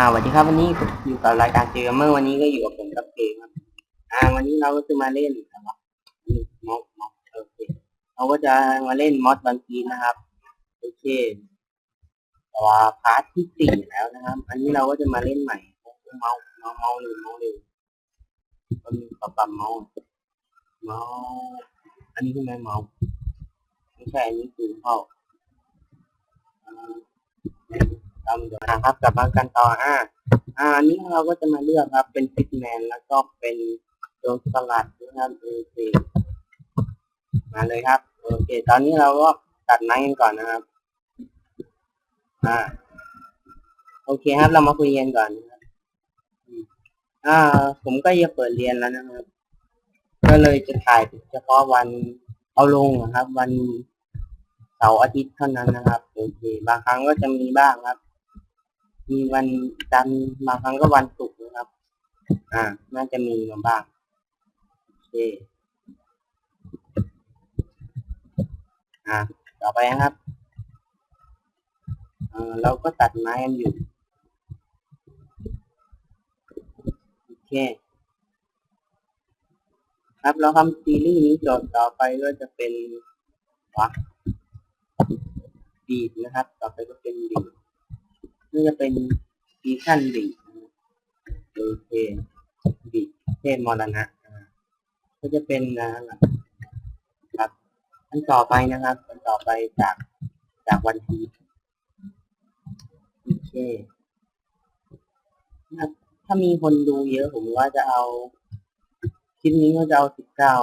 อ่าสวัสดีครับวันนี้อยู่กับรายการเกมเมอร์วันนี้ก็อยู่กับผมกับเกมครับ อ่า วันนี้เราก็จะมาเล่นอะไรวะนี่มอสมอสโอเคเราก็จะมาเล่นมอสบันทีนะครับโอเคแต่ว่าพาร์ทที่สี่แล้วนะครับ อันนี้เราก็จะมาเล่นใหม่เมาส์เมาส์เมาส์เลยเมาส์เลยก็มีปรับปรับเมาส์เมาส์อันนี้คือไมเมาส์ไม่ใช่อันนี้คือเข้าอ่า ตามเดี๋ยวนะครับกลับมากันต่ออ่าอ่าอันนี้เราก็จะมาเลือกครับ เป็นฟิตแมนแล้วก็เป็นโดนสลัดนะครับโอเคมาเลยครับโอเค ตอนนี้เราก็ตัดไม้กันก่อนนะครับ อ่า โอเคครับ เรามาคุยกันก่อนนะครับอ่า ผมก็จะเปิดเรียนแล้วนะครับ ก็เลยจะถ่ายเฉพาะวันเอาลงนะครับ วันเสาร์อาทิตย์เท่านั้นนะครับโอเคบางครั้งก็จะมีบ้างครับ มีวันจันทร์บางครั้งก็วันศุกร์นะครับ อ่า น่าจะมีมาบ้างโอเคอ่า ต่อไปนะครับเออเราก็ตัดไม้กันอยู่โอเคครับเราทำซีรีส์นี้จบต่อไปก็จะเป็นวะบีดนะครับ ต่อไปก็เป็นบีด นี่จะเป็นซีชั่นบีโอเคบีเทพมรณะก็จะเป็นนะครับอันต่อไปนะครับอันต่อไปจากจากวันพีชโอเคนะถ้ามีคนดูเยอะผมว่าจะเอาคลิปนี้ก็จะเอาสิบเก้า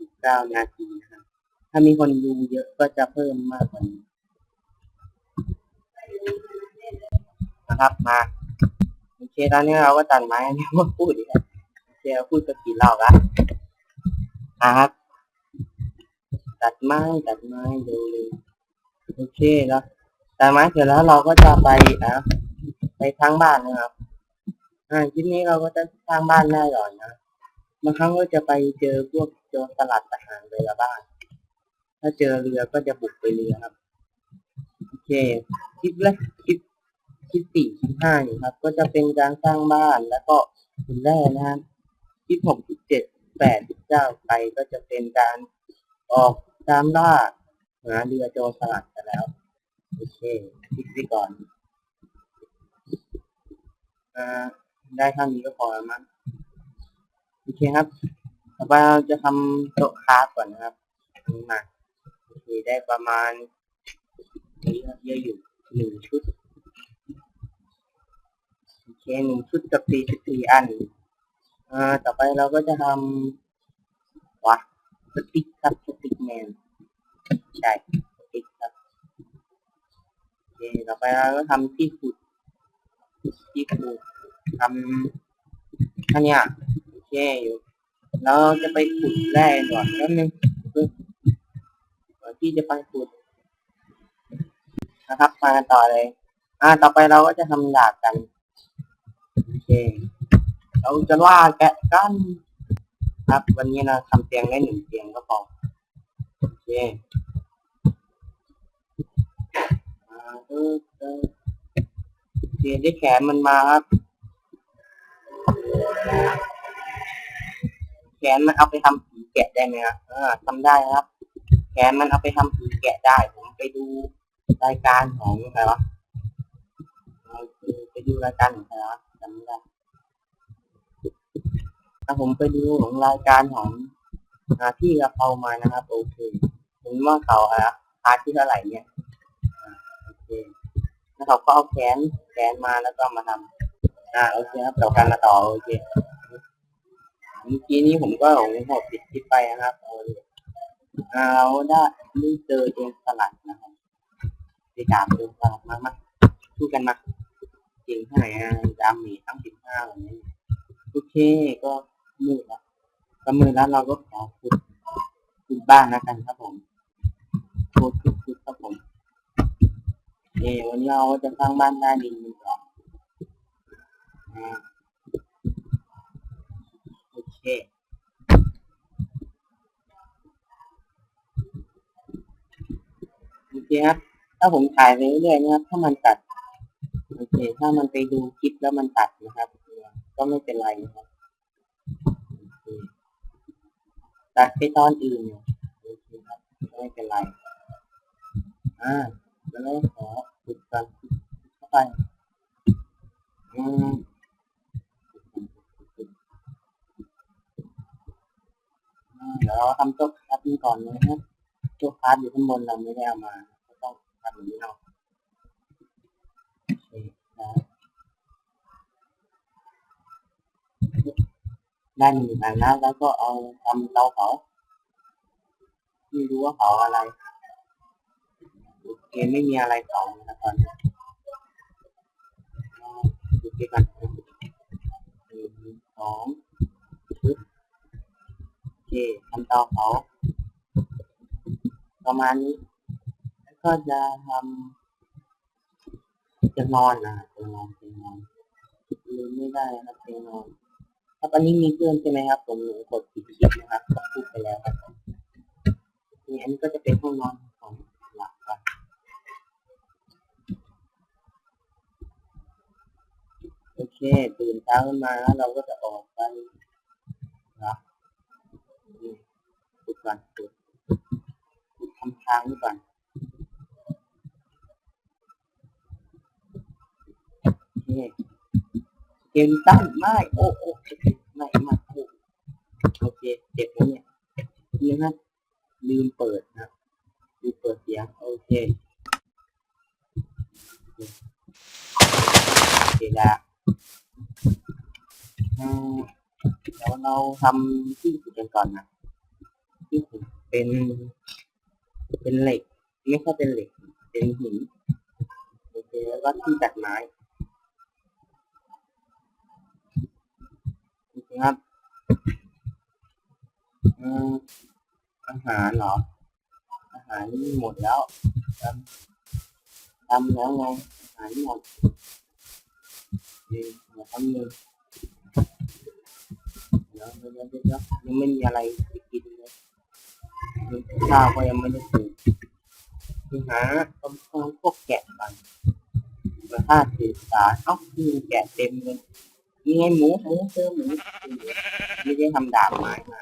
สิบเก้านาทีนะครับ ถ้ามีคนดูเยอะก็จะเพิ่มมากกว่านี้ นะครับมาโอเคตอนนี้เราก็ตัดไม้นนี้มาพูดอีกวโอเคเราพูดกันกี่รอบละอะครับ ตัดไม้ตัดไม้เร็วๆโอเคแล้วตัดไม้เสร็จแล้วเราก็จะไปอะไปทางบ้านนะครับอ่าคลิปนี้เราก็จะสร้างบ้านได้ก่อนนะบางครั้งก็จะไปเจอพวกโจรสลัดทหารเรือบ้างถ้าเจอเรือก็จะบุกไปเรือครับ โอเค คลิปแรกคลิป คลิปสี่คลิปห้าอยู่ครับ ก็จะเป็นการสร้างบ้านแล้วก็คลิปแรกนะครับคลิปหกคลิปเจ็ดแปดคลิปเก้าไปก็จะเป็นการออกตามล่าหาเรือโจรสลัดกันแล้วโอเคคลิปนี้ก่อนอ่าได้เท่านี้ก็พอแล้วมั้งโอเคครับต่อไปเราจะทำโต๊ะคราฟก่อนนะครับนี้มาโอเคได้ประมาณนี้ครับเยอะอยู่หนึ่งชุด เคหนึ่งชุดกับสี่สิบสี่อันอ่าต่อไปเราก็จะทำวะสติ๊กครับสติ๊กแมนใช่สติ๊กครับโอเคต่อไปเราก็ทำที่ขุดที่ขุดทำอันเนี้ยโอเคอยู่เราจะไปขุดแร่ก่อนแล้วนึงก่อนที่จะไปขุดนะครับมากันต่อเลย อ่า ต่อไปเราก็จะทำดาบกัน เค เราจะล่าแกะกัน ครับ วันนี้เราทำเตียงได้หนึ่งเตียงก็พอโอเคอ่าเออเออโอเคได้แขนมันมาครับ แขนมันเอาไปทำผีแกะได้ไหมครับเออทำได้ครับ แขนมันเอาไปทำผีแกะได้ ผมไปดูรายการของอะไรวะไปดูรายการของใครวะ จำไม่ได้ถ้าผมไปดูของรายการของอาพี่กระเพรามานะครับ โอเคผมว่าเขาอะพาร์ทที่เท่าไหร่เนี่ยโอเคแล้วเขาก็เอาแขนแขนมาแล้วก็มาทำอ่าโอเคครับต่อกันมาต่อโอเคเมื่อกี้นี้ผมก็หลงหดปิดคลิปไปนะครับเอาเราได้ไม่เจอโจรสลัดนะครับไปดาบโจรสลัดมากมาสู้กันมา จริงเท่าไหร่ดามีทั้งสิบห้าแบบนี้โอเคก็มืดละก็มืดแล้วเราก็ขอขุดขุดบ้านแล้วกันครับผมขุดขุดขุดครับผมเอวันนี้เราจะสร้างบ้านใต้าดินกันก่อนอ่าโอเคโอเคครับถ้าผมถ่ายไปเรื่อยๆนะครับถ้ามันตัด คถ้ามันไปดูคลิปแล้วมันตัดนะครับ ก็ไม่เป็นไรนะครับตัดไปตอนอื่นเนี่ยโอเคครับก็ไม่เป็นไรอ่าแล้วขอฝึกกันเข้าไปอืมอ่าเดี๋ยวเราทำโต๊ะคัดนี้ก่อนนะครับโต๊ะคัดอยู่ข้างบนเราไม่ได้เอามาก็ต้องทำอย่างนี้เอาโอเคได้ได้หนึ่งอันแล้วแล้วก็เอาทำเตาเผาไม่รู้ว่าเผาอะไรโอเคไม่มีอะไรเผานะครับตอนนี้อ่าดูไปก่อนหนึ่งสองปึ๊บโอเคทำเตาเผาประมาณนี้แล้วก็จะทำจะนอนนะจะนอนจะนอนลืมไม่ได้นะจะนอน ถ้าตอนนี้มีเพื่อนใช่ไหมครับ ผมกดปิดคลิปนะครับก็พูดไปแล้วครับนี่อันนี้ก็จะเป็นห้องนอนของหลักครับโอเคตื่นเช้าขึ้นมาแล้วเราก็จะออกไปนะนี่ดูก่อนดูดูทำทางดูก่อนโอเค เกมตั้งไม่โอ้โอ้ไม่ม่โอ้โอเคเจ็บแล้วเนี่ยนี่นะลืมเปิดนะลืมเปิดเสียงโอเคโอเคได้อืมเดี๋ยวเราทำที่ขุดกันก่อนนะที่ขุดเป็น เป็นเหล็ก ไม่ใช่เป็นเหล็ก เป็นหินโอเคแล้วก็ที่ตัดไม้ โอเคครับอาหารเหรอ อาหารนี่หมดแล้วทำทำแล้วไงอาหารหมดดีเดี๋ยวทำเลยเดี๋ยวเดี๋ยวเดี๋ยวยังไม่มีอะไรไปกินเลยข้าวก็ยังไม่ได้ปลูกคือหาต้นต้นพวกแกะก่อนมาฆ่าสื่อสารเอ้ามีแกะเต็มเลย ยังไงหมูหมูเจอหมูไม่ได้ทำดาบไม้มา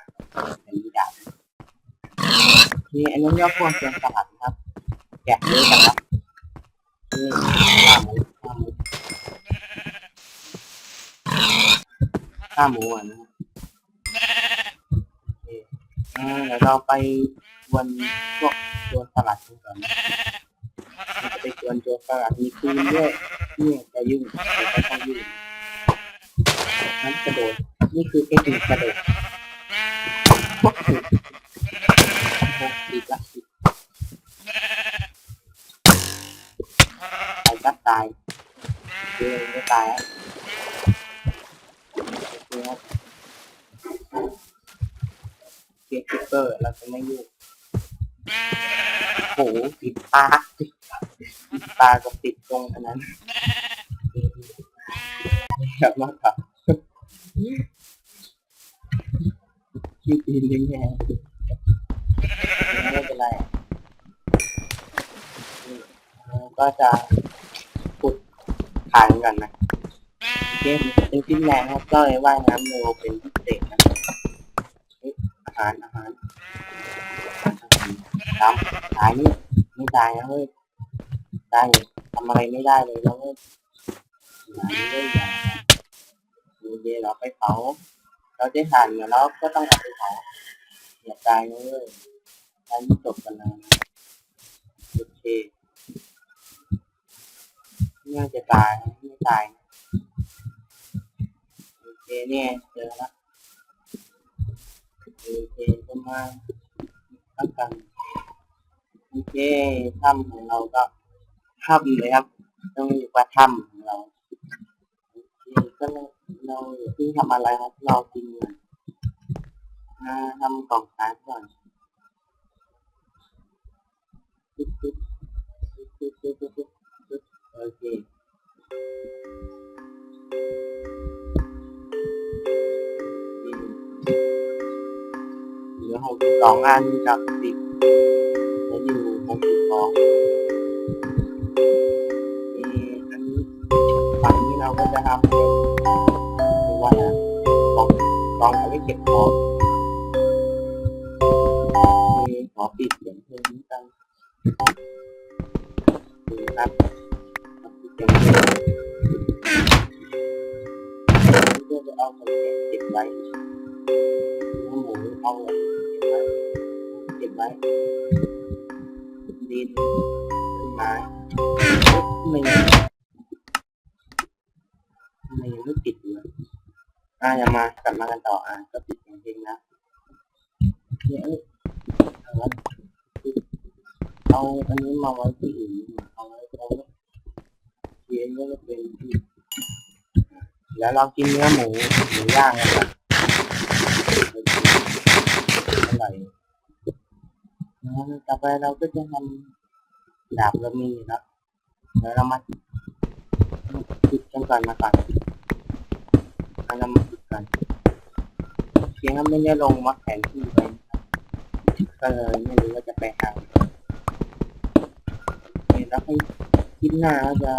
แต่มีดาบนี่อันนั้นยอดพวงเชียงสลัดครับแกะเยอะจังครับนี่ข้าหมูข้าหมูข้าหมูอะนะอ่าเดี๋ยวเราไปวนพวกตัวสลัดกันก่อนจะไปชวนตัวสลัดมีคืนด้วยเนี่ยจะยุ่งจะต้องยุ่ง นั้นกระโดด นี่คือเทคนิคกระโดดหกสี่ละอีกตายก็ตายเดี๋ยวไม่ตายอะโอเกียร์คิปเปอร์เราจะไม่ยุ่งโอ้โหติดตาติดตากับติดตรงอันนั้นแบบ มากครับชื่อตีนเลี้ยงไม่เป็นไรก็จะขุดฐานกันนะเกมเป็นชิ้นแรงครับก็เลยว่ายน้ำเร็วเป็นพิเศษนะอาหารอาหารตามตายนี่ไม่ตายนะเฮ้ยตายทำอะไรไม่ได้เลยแล้วเว้ยหายเลย อย่าดูเดี๋ยวเราไปเผาเราได้ทานอยู่แล้วก็ต้องเอาไปเผาอย่าตายนะเว้ยตายไม่จบกันเลยโอเคน่าจะตายไม่ตายโอเคเนี่ยเจอแล้วโอเคก็มาตั้งกันโอเคถ้ำของเราก็ถ้ำเลยครับ ต้องเรียกว่าถ้ำของเราโอเคก็เรา เราอย่าเพิ่งทำอะไรครับเรากินเงินมาทำกล่องสารก่อนโอเคเหลือหกสิบสองอันจากสิบแล้วอยู่หกสิบสองเอออันนี้ก็จะทำเป็นหรือ ว่านะกล่องกล่องเอาไว้เก็บของนี่ขอปิดเสียงเพลงนี้กันนี่ครับเสียงเพลงนี่ก็จะเอาไปเก็บไว้เนื้อหมูเอาไว้เก็บไว้ดินต้นไม้ไม่ไม่ยังไม่ปิด อยู่อะอะอย่ามากลับมากันต่ออะก็ปิดอย่างเพลงนะเนี่ยเอ้ยเอาเอาอันนี้มาไว้ที่อื่นเอาไว้ตรงนี้เทียนก็จะเป็นที่แล้วเรากินเนื้อหมูหมูย่างกันนะอร่อยแล้วต่อไปเราก็จะทำดาบเรามีอยู่แล้วเดี๋ยวเรามาจุดกันก่อนมาก่อน อันนั้นมาฝึกกันเพียงว่าไม่ได้ลงวัดแผนที่ไปก็เลยไม่รู้ว่าจะไปหาเห็นแล้วให้คิดหน้าก็จะ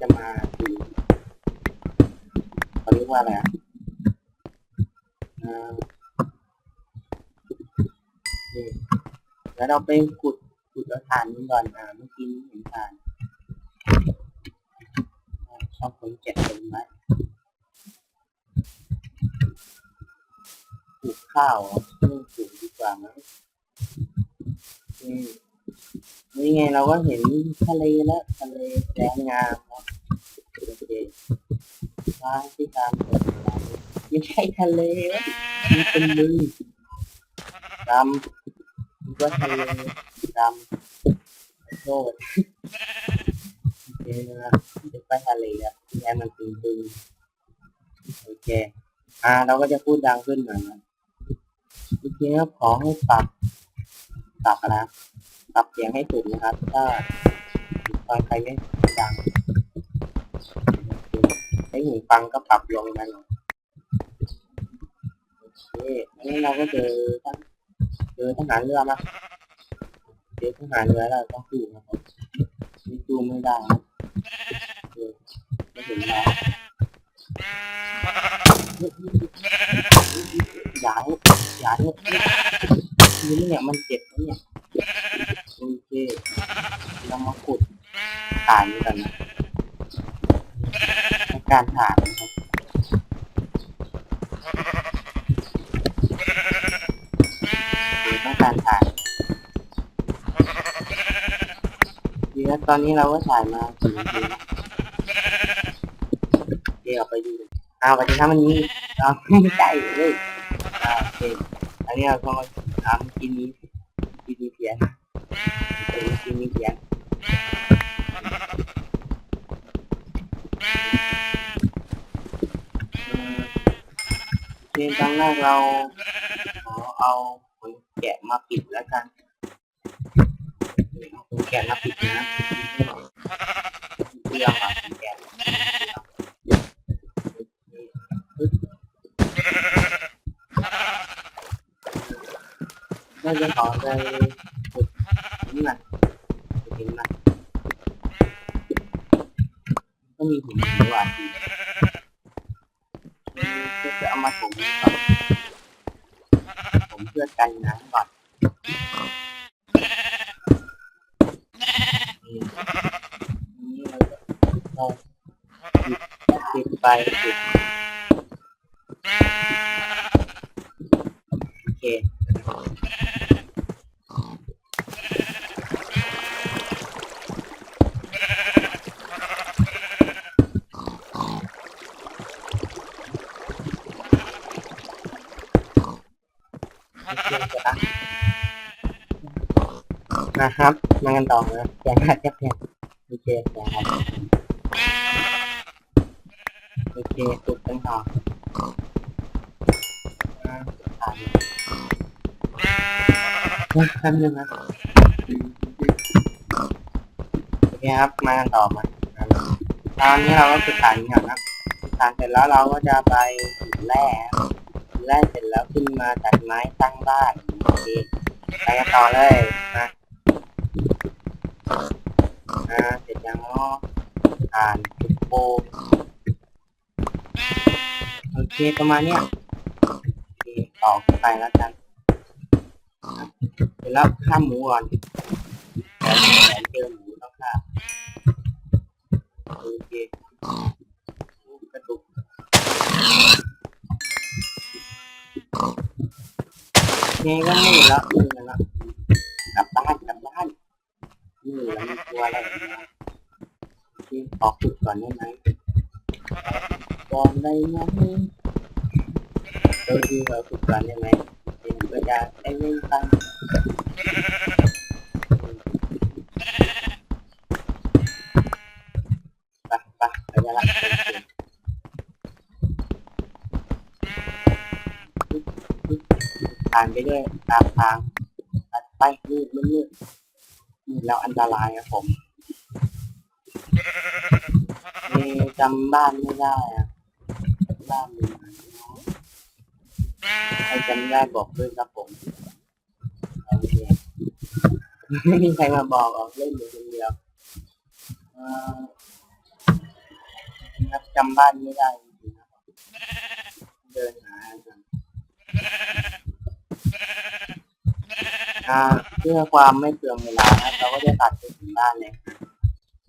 จะมาดูเขาเรียกว่าอะไรอะอ่านี่แล้วเราไปขุดขุดฐานนี้ก่อนอ่าเมื่อกี้นี้เห็นฐานชอบคนเจ็บเป็นไหม ข้าวไม่ปลูกดีกว่าไหมอืมนี่ไงเราก็เห็นทะเลแล้วทะเลแสนงามแล้วโอเคฟ้าที่ตามเปิดไม่ใช่ทะเลมันเป็นบึงดำก็ทะเลดำโทษโอเคนะจะไปทะเลแล้วที่มันเป็นบึงโอเค อ่า เราก็จะพูดดังขึ้นหน่อยนะ จริงๆแล้วขอให้ปรับปรับนะปรับเสียงให้ถูกนะครับ ถ้าฟังใครไม่ดังใช้หูฟังก็ปรับลงมาหน่อยโอเคอันนี้เราก็เจอทั้งเจอทหารเรือมาเจอทหารเรือแล้วต้องสู้นะครับไม่สู้ไม่ได้ไม่เห็นแล้ว อย่าอย่าเนี่ยนี่เนี่ยมันเจ็บนะเนี่ยโอเคเรามาขุดถ่านกันนะในการถ่านนะครับคือต้องการถ่านดีแล้วตอนนี้เราก็ถ่ายมาสี่ที เดี๋ยวไปดูอ้าววันนี้ทำมันนี้เราไม่ใช่เลยอ่าโอเคอันนี้เราก็มาทำกินนี้กินนี้เพียนกินนี้เพียนเรียนครั้งแรกเราขอเอาขนแกะมาปิดแล้วกันเอาขนแกะมาปิดนะเปลืองอะขนแกะ น่าจะขอไปฝึกนี่มันฝึกหินมันก็มีหินด้วยว่ะจะเอามาถมก่อนผมเพื่อกันน้ำก่อนนี่เราจะเราหยิบติดไปติดโอเคโอเคจะอะ นะครับ มากันต่อนะแกงหัดแกงโอเคแกงหัดโอเคตุกกันต่ออ่าถ่ายนะแป๊บนึงนะโอเคครับ มากันต่อมาตอนนี้เราก็ศึกษาอย่างนี้ก่อนนะศึกษาเสร็จแล้วเราก็จะไปแร่ขุดแร่เสร็จแล้วขึ้นมาตัดไม้ตั้งบ้าน ไปกันต่อเลยนะอ่าเสร็จยังเนาะอ่านขุดโปเคประมาณเนี้ยอเคต่อไปแล้วกันเดี๋ยวรับข้ามหมูก่อนแสนเจอหมูต้องฆ่าโอเคกระตุก งก็มืดแล้วมืดแล้วกลับบ้านกลับบ้านนี่ยังไม่กลัวอะไรแล้วโอเคขอฝึกก่อนได้ไหมก่อนได้ไหมเออดีเราฝึกก่อนได้ไหมเดี๋ยวก็จะได้เล่นกัน ไปไปไปได้ละ ผ่านไปด้วยตามทางไปมืดมืดมืดมืดแล้วอันตรายครับผมเอ๊ะจำบ้านไม่ได้อะบ้านอยู่ไหนเนาะใครจำได้บอกด้วยครับผมไม่มีใครมาบอกหรอกเล่นอยู่คนเดียวครับจำบ้านไม่ได้จริงๆครับเดินหา กันอ่าเพื่อความไม่เปลืองเวลานะเราก็จะตัดไปถึงบ้านเลย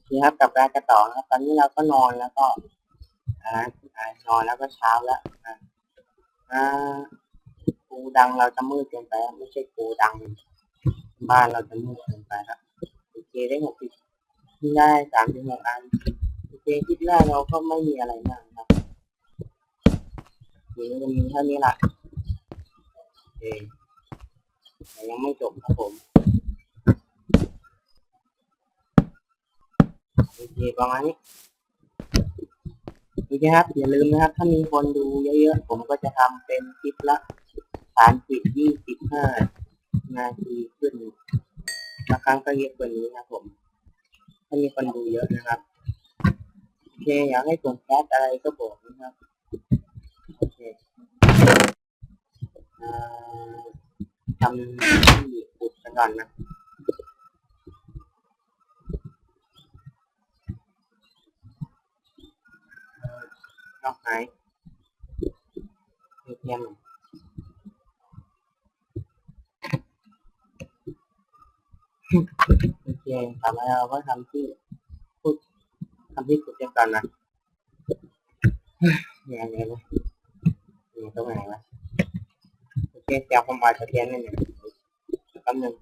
นี่ครับกลับการกระต่อนะครับตอนนี้เราก็นอนแล้วก็อ่านอนแล้วก็เช้าแล้วอ่ากูดังเราจะมืดเกินไปแล้วไม่ใช่ปูดัง บ้านเราจะมืดเกินไปครับโอเคได้หกสิบได้สามถึงหกอันโอเคคลิปแรกเราก็ไม่มีอะไรมากครับเดี๋ยวจะมีเท่านี้ละโอเค ยังไม่จบครับผมโอเคประมาณนี้โอเคครับ อย่าลืมนะครับ ถ้ามีคนดูเยอะๆ ผมก็จะทำเป็นคลิปละสามสิบยี่สิบห้านาทีขึ้นบางครั้งก็เยอะกว่านี้นะครับผม ถ้ามีคนดูเยอะนะครับ โอเค อยากให้ผมแคสอะไรก็บอกนะครับ โอเคอ่า ทำที่อุดกันก่อนนะเอ่อนอกไหนเทียมโอเคต่อมาเราก็ทำที่พูดทำที่ขุดกันก่อนนะเนี่ยเนี่ยนะเนี่ยตรงไหนวะ เคเดี๋ยวผมวาดสะเทียนนี่เนี่ยแป๊บนึง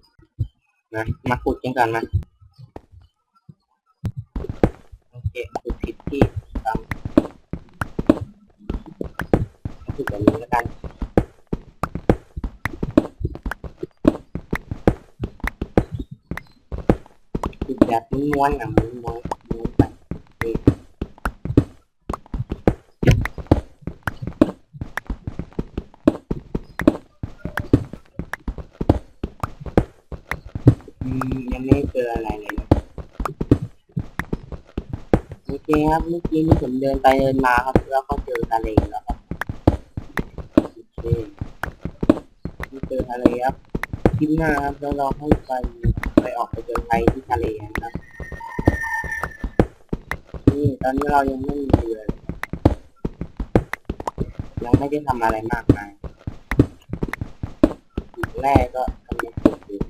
นะมาขุดกันก่อนนะโอเคขุดผิดที่ตามขุดแบบนี้แล้วกันขุดแบบม้วนๆอะม้วนม้วนม้วนไปนี่ อืมยังไม่ เจออะไรเลยโอเคครับเมื่อกี้นี่ผมเดินไปเดินมาครับ แล้วก็เจอทะเลแล้วครับโอเคนี่เจอทะเลครับคลิปหน้าครับแล้วราให้ไปไปออกไปเจอใครที่ทะเลนะครับนี่ตอนนี้เรายังไม่มีเรือยังไม่ได้ทำอะไรมากมายแรกก็กำลังขุดอยู่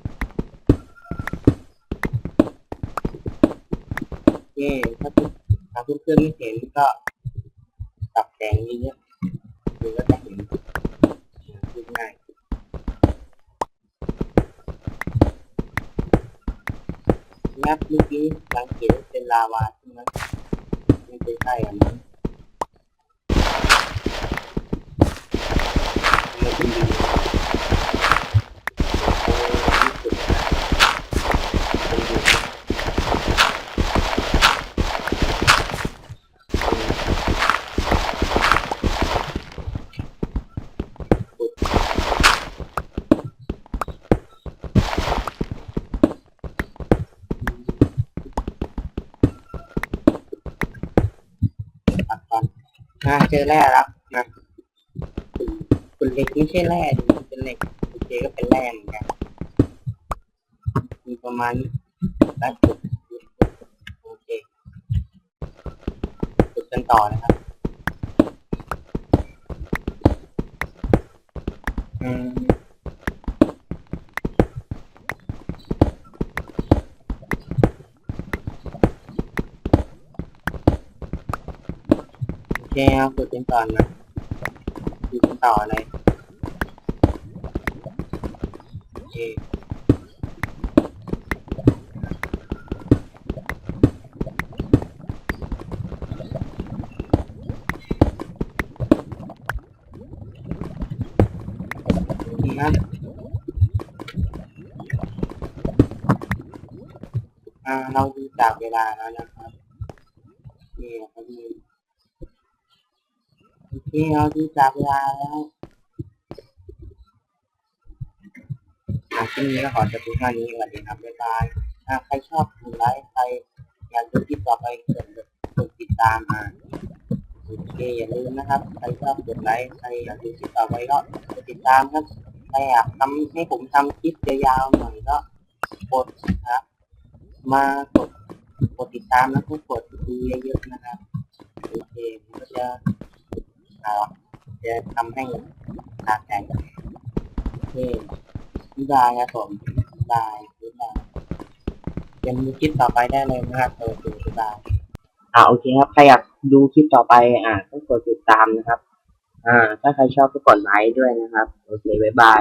เย่ถ้าเพื่อนถ้าเพื่อนไม่เห็นก็ปรับแสงเยอะๆดูก็จะเห็นดูง่ายนับเมื่อกี้สังเกตว่าเป็นลาวาใช่ไหมไม่ใช่ใช่อันนั้นมันเป็นดินโอ้ยที่สุดนะเป็นดิน ตัดก่อ นอ่าเจอแร่แล้วนะคุณคุณเหล็กไม่ใช่แร่ดิมันเป็นเหล็กโอเคก็เป็นแร่เหมือนกันมีประมาณได้ขุดโอเคจุดกันต่อนะครับ อืม โอเคครับกดเป็นก่อนนะดูกั เคเราดูจากเวลาแล้วอ่าคลิปนี้ก็ขอจบเพียงเท่านี้ก่อนดีครับบ๊ายบายอ่าใครชอบกดไลค์ใครอยากดูคลิปต่อไปกดกดติดตามอ่าโอเคอย่าลืมนะครับใครชอบกดไลค์ใครอยากดูคลิปต่อไปก็กดติดตามครับใครอยากทำให้ผมทำคลิปยาวๆหน่อยก็กดนะครับมากดกดติดตามแล้วก็กดดูเยอะๆนะครับโอเคผมก็จะ ครับจะทำให้ตาแข็งโอเคบ๊ายายครับผมบ๊ายายบ๊ายบายยังมีคลิปต่อไปได้เลยนะครับโอเคบ๊ายายอ่าโอเคครับใครอยากดูคลิปต่อไปอ่าก็กดติดตามนะครับ อ่า ถ้าใครชอบก็กดไลค์ด้วยนะครับโอเคบ๊ายบาย